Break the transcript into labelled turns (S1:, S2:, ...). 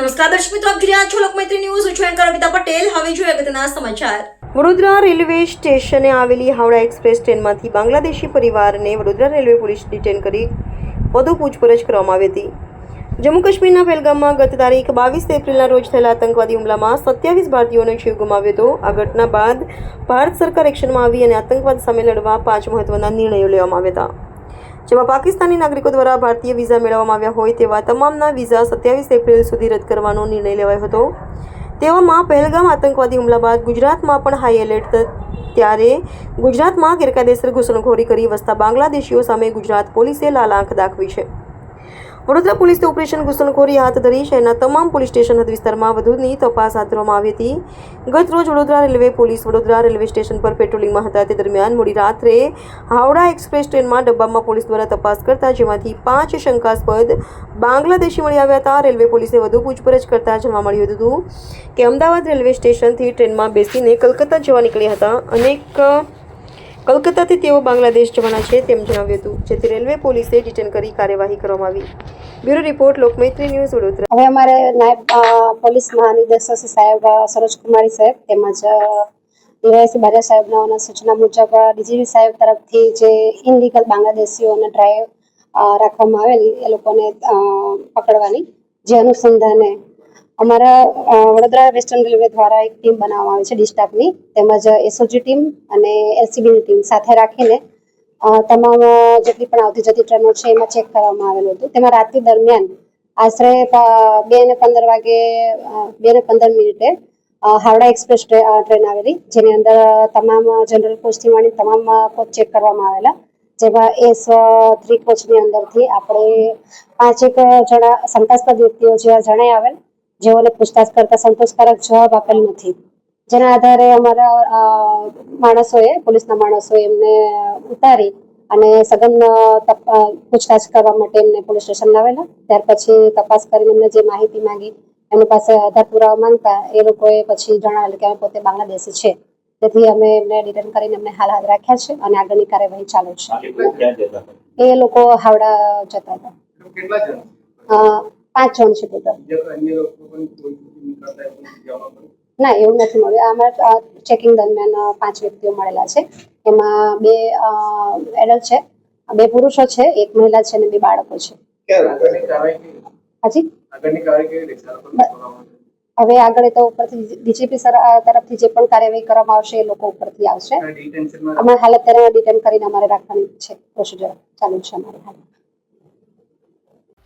S1: નમસ્કાર દર્શક મિત્રો, આપ જોઈ રહ્યા છો લોકમૈત્રી ન્યૂઝ. હું છું એન્કર અમિતા પટેલ. હવે જોઈએ અગત્યના સમાચાર.
S2: વડોદરા રેલવે સ્ટેશને આવેલી હાવડા એક્સપ્રેસ ટ્રેનમાંથી બાંગ્લાદેશી પરિવારને વડોદરા રેલવે પોલીસ ડિટેન કરી વધુ પૂછપરછ કરવામાં આવી હતી. જમ્મુ કાશ્મીરના પહેલગામમાં ગત તારીખ બાવીસ એપ્રિલના રોજ થયેલા આતંકવાદી હુમલામાં સત્યાવીસ ભારતીયોનો જીવ ગુમાવ્યો હતો. આ ઘટના બાદ ભારત સરકાર એક્શનમાં આવી અને આતંકવાદ સામે લડવા પાંચ મહત્વના નિર્ણયો લેવામાં આવ્યા હતા. જેમાં પાકિસ્તાની નાગરિકો દ્વારા ભારતીય વિઝા મેળવવામાં આવ્યા હોય તેવા તમામના વિઝા સત્યાવીસ એપ્રિલ સુધી રદ કરવાનો નિર્ણય લેવાયો હતો. તેવામાં પહેલગામ આતંકવાદી હુમલા બાદ ગુજરાતમાં પણ હાઈ એલર્ટ ત્યારે ગુજરાતમાં ગેરકાયદેસર ઘૂસણખોરી કરી વસતા બાંગ્લાદેશીઓ સામે ગુજરાત પોલીસે લાલ આંખ દાખવી છે. વડોદરા પોલીસે ઓપરેશન ઘૂસણખોરી હાથ ધરી શહેરના તમામ પોલીસ સ્ટેશન હદ વિસ્તારમાં વધુની તપાસ હાથ ધરવામાં આવી હતી. ગત રોજ Vadodara railway police Vadodara railway station પર પેટ્રોલિંગમાં હતા. તે દરમિયાન મોડી રાત્રે હાવડા એક્સપ્રેસ ટ્રેનમાં ડબ્બામાં પોલીસ દ્વારા તપાસ કરતા જેમાંથી પાંચ શંકાસ્પદ બાંગ્લાદેશી મળી આવ્યા હતા. રેલવે પોલીસે વધુ પૂછપરછ કરતા જાણવા મળ્યું હતું કે અમદાવાદ રેલવે સ્ટેશનથી ટ્રેનમાં બેસીને કલકત્તા જવા નીકળ્યા હતા. અનેક કલકત્તાથી તેઓ બાંગ્લાદેશ જવાના છે તેમ જણાવ્યું હતું, જેથી રેલવે પોલીસે ડિટેન કરી કાર્યવાહી કરવામાં આવી. Bureau report, Lokmaitri news, Vadodara.
S3: હવે અમારે નાયબ પોલીસ મહાનિદેશક સાહેબ સરોજકુમારી સાહેબ તેમજ ડીવાયસી બાજા સાહેબના સૂચના મુજબ ડીજીપી સાહેબ તરફથી જે ઇનલીગલ બાંગ્લાદેશીઓને ડ્રાઈવ રાખવામાં આવેલી, એ લોકોને પકડવાની જે અનુસંધાને અમારા વડોદરા વેસ્ટર્ન રેલવે દ્વારા એક ટીમ બનાવવામાં આવી છે ડિસ્ટાફની તેમજ એસઓજી ટીમ અને એલસીબીની ટીમ સાથે રાખીને તમામ જેટલી પણ આવતી જતી ટ્રેનો છે એમાં ચેક કરવામાં આવેલું હતું. તેમાં રાત્રિ દરમિયાન આશરે બે ને પંદર વાગે બે ને પંદર મિનિટે હાવડા એક્સપ્રેસ ટ્રેન આવેલી, જેની અંદર તમામ જનરલ કોચથી માંડી તમામ કોચ ચેક કરવામાં આવેલા. જેમાં એસ થ્રી કોચની અંદરથી આપણે પાંચેક જણા શંકાસ્પદ વ્યક્તિઓ જેવા જણાઈ આવેલ. જેઓને પૂછતાછ કરતા સંતોષકારક જવાબ આપેલ નથી. જેના આધારે અમારા માણસોએ પોલીસના માણસોએ એમને ઉતારી અને સઘન પૂછતાછ કરવા માટે એમને પોલીસ સ્ટેશન લાવેલા ત્યાર પછી તપાસ કરીને એમને જે માહિતી માંગી એમની પાસે આધાર પુરાવા માંગતા એ લોકોએ પછી જણાવેલું કે અમે પોતે બાંગ્લાદેશી છે. તેથી અમે એમને ડિટેન કરીને એમને હાલ હાથ રાખ્યા છે અને આગળની કાર્યવાહી ચાલુ છે.
S4: એ લોકો
S3: હાવડા જતા હતા.
S5: કેટલા જણ?
S3: અ, પાંચ જણ છે ટોટલ ના એવું નથી મળ્યું. અમારા ચેકિંગ દરમિયાન પાંચ વ્યક્તિઓ મળેલા છે. એમાં બે એડલ્ટ છે બે પુરુષો છે એક મહિલા છે અને બે બાળકો છે? હાજી? હવે આગળ તો ઉપરથી ડીજીપી સર તરફથી જે પણ કાર્યવાહી કરવામાં આવશે એ લોકો ઉપરથી આવશે. અમારે હાલ અત્યારે ડિટેન કરીને અમારે રાખવાની છે પ્રોસિજર ચાલુ છે અમારે હાલ